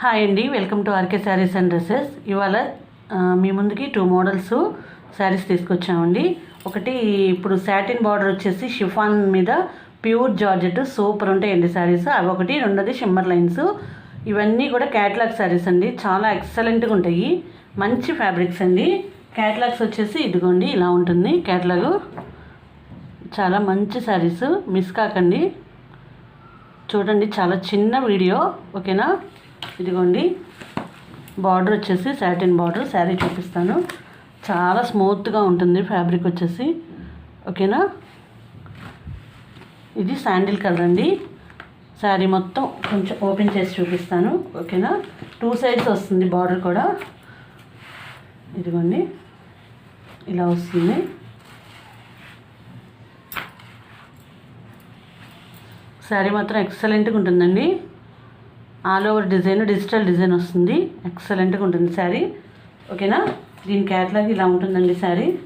Hi అండి welcome to RK saris and dresses ఇవాళ మీ ముందుకి టూ మోడల్స్ శారీస్ తీసుకొచ్చామండి. ఒకటి ఇప్పుడు సాటిన్ బార్డర్ వచ్చేసి షిఫాన్ మీద ప్యూర్ జార్జెట్ సూపర్ ఉంటాయండి శారీస్ అవి ఒకటి రెండోది షిమ్మర్ లైన్స్ ఇవన్నీ కూడా క్యాట్లాగ్ శారీస్ అండి. చాలా ఎక్సలెంట్గా ఉంటాయి. మంచి ఫ్యాబ్రిక్స్ అండి. క్యాట్లాగ్స్ వచ్చేసి ఇదిగోండి ఇలా ఉంటుంది. క్యాట్లాగ్ చాలా మంచి శారీస్ మిస్ కాకండి. చూడండి చాలా చిన్న వీడియో ఓకేనా? ఇదిగోండి. బార్డర్ వచ్చేసి సాటిన్ బార్డర్ శారీ చూపిస్తాను. చాలా స్మూత్గా ఉంటుంది ఫ్యాబ్రిక్ వచ్చేసి. ఓకేనా? ఇది శాండిల్ కలర్ అండి. శారీ మొత్తం కొంచెం ఓపెన్ చేసి చూపిస్తాను. ఓకేనా? టూ సైడ్స్ వస్తుంది బార్డర్ కూడా. ఇదిగోండి. ఇలా వస్తుంది. శారీ మాత్రం ఎక్సలెంట్గా ఉంటుందండి. All over design digital design వస్తుంది. ఎక్సలెంట్గా ఉంటుంది శారీ. ఓకేనా? దీని క్యాట్లాగ్ ఇలా ఉంటుందండి శారీ.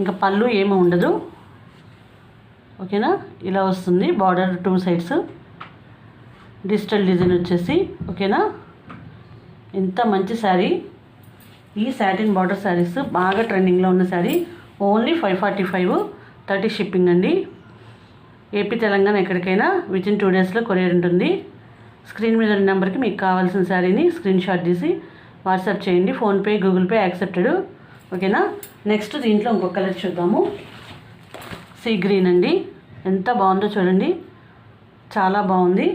ఇంకా పళ్ళు ఏమి ఉండదు. ఓకేనా? ఇలా వస్తుంది. Border two sides digital design వచ్చేసి. ఓకేనా? ఎంత మంచి శారీ. ఈ శాటిన్ బార్డర్ శారీస్ బాగా ట్రెండింగ్లో ఉన్న sari. Only five forty five thirty shipping అండి ఏపీ తెలంగాణ ఎక్కడికైనా విత్ ఇన్ టూ డేస్లో కొరియర్ ఉంటుంది. స్క్రీన్ మీద ఉన్న నెంబర్కి మీకు కావాల్సిన శారీని స్క్రీన్ షాట్ తీసి వాట్సాప్ చేయండి. PhonePe Google Pay accepted. ఓకేనా? నెక్స్ట్ దీంట్లో ఇంకొక కలర్ చూద్దాము. సీ గ్రీన్ అండి. ఎంత బాగుందో చూడండి. చాలా బాగుంది.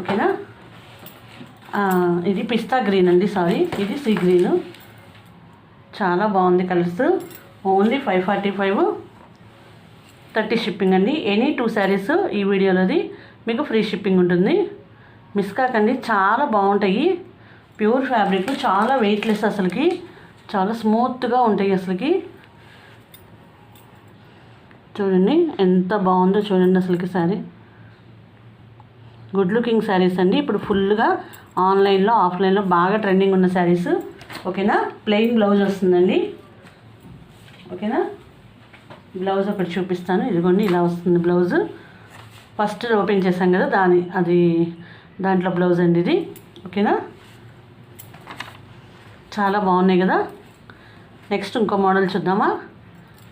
ఓకేనా? ఇది పిస్తా గ్రీన్ అండి సారీ. ఇది సీ గ్రీన్. చాలా బాగుంది colours. Only five forty five. Thirty shipping అండి. ఎనీ టూ శారీస్ ఈ వీడియోలోది మీకు ఫ్రీ షిప్పింగ్ ఉంటుంది. మిస్ కాకండి చాలా బాగుంటాయి. ప్యూర్ ఫ్యాబ్రిక్ చాలా వెయిట్లెస్ అసలుకి. చాలా స్మూత్గా ఉంటాయి అసలుకి. చూడండి ఎంత బాగుందో చూడండి అసలుకి శారీ. గుడ్ లుకింగ్ శారీస్ అండి. ఇప్పుడు ఫుల్గా ఆన్లైన్లో ఆఫ్లైన్లో బాగా ట్రెండింగ్ ఉన్న శారీస్. ఓకేనా? ప్లెయిన్ బ్లౌజ్ వస్తుందండి. ఓకేనా? బ్లౌజ్ ఒకటి చూపిస్తాను. ఇదిగోండి ఇలా వస్తుంది బ్లౌజ్. ఫస్ట్ ఓపెన్ చేసాం కదా దాని అది దాంట్లో బ్లౌజ్ అండి ఇది. ఓకేనా? చాలా బాగున్నాయి కదా. నెక్స్ట్ ఇంకో మోడల్ చూద్దామా?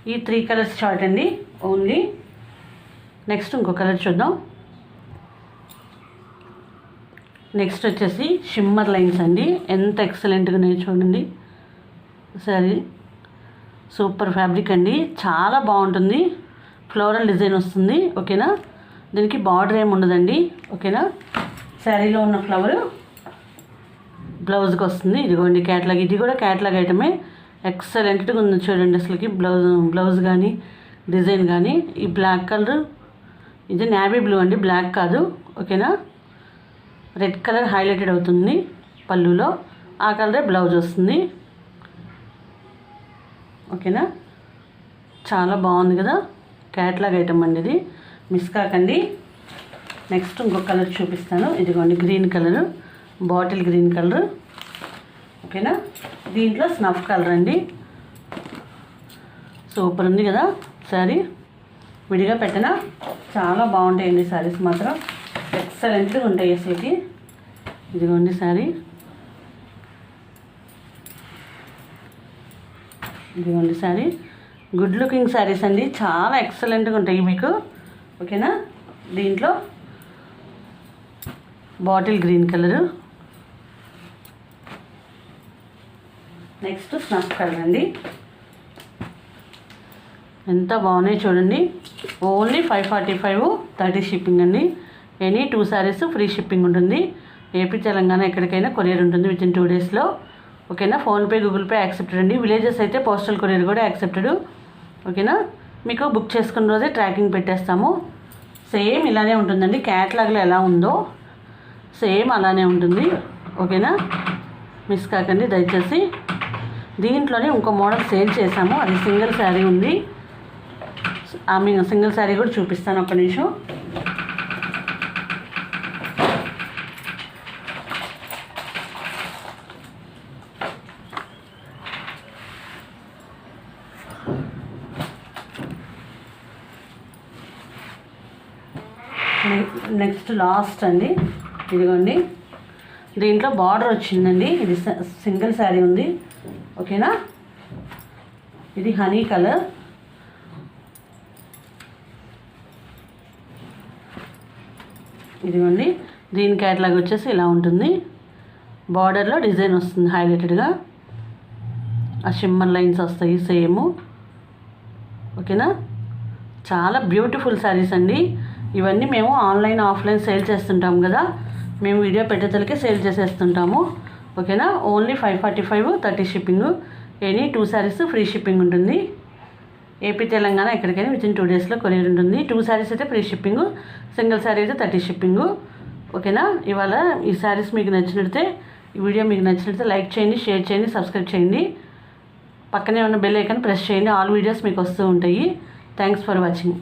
ఈ త్రీ కలర్స్ షార్ట్ అండి ఓన్లీ. నెక్స్ట్ ఇంకో కలర్ చూద్దాం. నెక్స్ట్ వచ్చేసి షిమ్మర్ లైన్స్ అండి. ఎంత ఎక్సలెంట్గా నేను చూడండి. సరే సూపర్ ఫ్యాబ్రిక్ అండి. చాలా బాగుంటుంది. ఫ్లోరల్ డిజైన్ వస్తుంది. ఓకేనా? దీనికి బార్డర్ ఏమి ఉండదండి. ఓకేనా? శారీలో ఉన్న ఫ్లవర్ బ్లౌజ్కి వస్తుంది. ఇదిగోండి క్యాట్లాగ్ ఇది కూడా క్యాట్లాగ్ ఐటమే ఎక్సలెంట్గా ఉంది చూడండి అసలుకి బ్లౌజ్ బ్లౌజ్ కానీ డిజైన్ కానీ ఈ బ్లాక్ కలర్ ఇది నావీ బ్లూ అండి. బ్లాక్ కాదు. ఓకేనా? రెడ్ కలర్ హైలైటెడ్ అవుతుంది పళ్ళులో. ఆ కలరే బ్లౌజ్ వస్తుంది. ఓకేనా? చాలా బాగుంది కదా? క్యాట్లాగ్ ఐటమ్ అండి ఇది. మిస్ కాకండి. నెక్స్ట్ ఇంకొక కలర్ చూపిస్తాను. ఇదిగోండి green colour bottle green colour ఓకేనా దీంట్లో స్నఫ్ కలర్ అండి. సూపర్ ఉంది కదా? సారీ విడిగా పెట్టిన? చాలా బాగుంటాయండి శారీస్ మాత్రం. ఎక్సలెంట్గా ఉంటాయి అసలుకి. ఇదిగోండి శారీ ఇదిగోండి సారీ గుడ్ లుకింగ్ శారీస్ అండి. చాలా ఎక్సలెంట్గా ఉంటాయి మీకు. ఓకేనా? దీంట్లో bottle green colour. Next snap colour అండి. ఎంత బాగున్నాయి చూడండి. Only five forty five thirty shipping అండి. Any two saris free shipping ఉంటుంది. ఏపీ తెలంగాణ ఎక్కడికైనా కొరియర్ ఉంటుంది విత్ ఇన్ టూ డేస్లో ఓకేనా? ఫోన్పే గూగుల్ పే యాక్సెప్టెడ్ అండి. విలేజెస్ అయితే పోస్టల్ కొరియర్ కూడా యాక్సెప్టెడ్. ఓకేనా? మీకు బుక్ చేసుకున్న రోజే ట్రాకింగ్ పెట్టేస్తాము. సేమ్ ఇలానే ఉంటుందండి. క్యాట్లాగ్లో ఎలా ఉందో సేమ్ అలానే ఉంటుంది. ఓకేనా మిస్ కాకండి దయచేసి. దీంట్లోనే ఇంకో మోడల్ సేల్ చేసాము అది సింగిల్ శారీ ఉంది. ఐ మీన్ సింగిల్ శారీ కూడా చూపిస్తాను ఒక్క నిమిషం. నెక్స్ట్ లాస్ట్ అండి. ఇదిగోండి. దీంట్లో బార్డర్ వచ్చిందండి. ఇది స- సింగిల్ శారీ ఉంది. ఓకేనా? ఇది హనీ కలర్. ఇదిగోండి. దీని క్యాట్లాగ్ వచ్చేసి ఇలా ఉంటుంది. బార్డర్లో డిజైన్ వస్తుంది హైలైటెడ్గా. ఆ షిమ్మర్ లైన్స్ వస్తాయి సేమ్. ఓకేనా? చాలా బ్యూటిఫుల్ శారీస్ అండి. ఇవన్నీ మేము ఆన్లైన్ ఆఫ్లైన్ సేల్ చేస్తుంటాం కదా. మేము వీడియో పెట్టేతలకే సేల్ చేసేస్తుంటాము. ఓకేనా? Only five forty five thirty shipping. Any two saris free shipping ఉంటుంది. ఏపీ తెలంగాణ ఎక్కడికైనా విత్ ఇన్ టూ డేస్లో కొరియర్ ఉంటుంది. టూ శారీస్ అయితే ఫ్రీ షిప్పింగ్. సింగిల్ శారీ అయితే థర్టీ షిప్పింగ్. ఓకేనా? ఇవాళ ఈ శారీస్ మీకు నచ్చినట్టే ఈ వీడియో మీకు నచ్చినట్టే లైక్ చేయండి షేర్ చేయండి సబ్స్క్రైబ్ చేయండి. పక్కనే ఉన్న బెల్ ఐకాన్ ప్రెస్ చేయండి. ఆల్ వీడియోస్ మీకు వస్తూ ఉంటాయి. Thanks for watching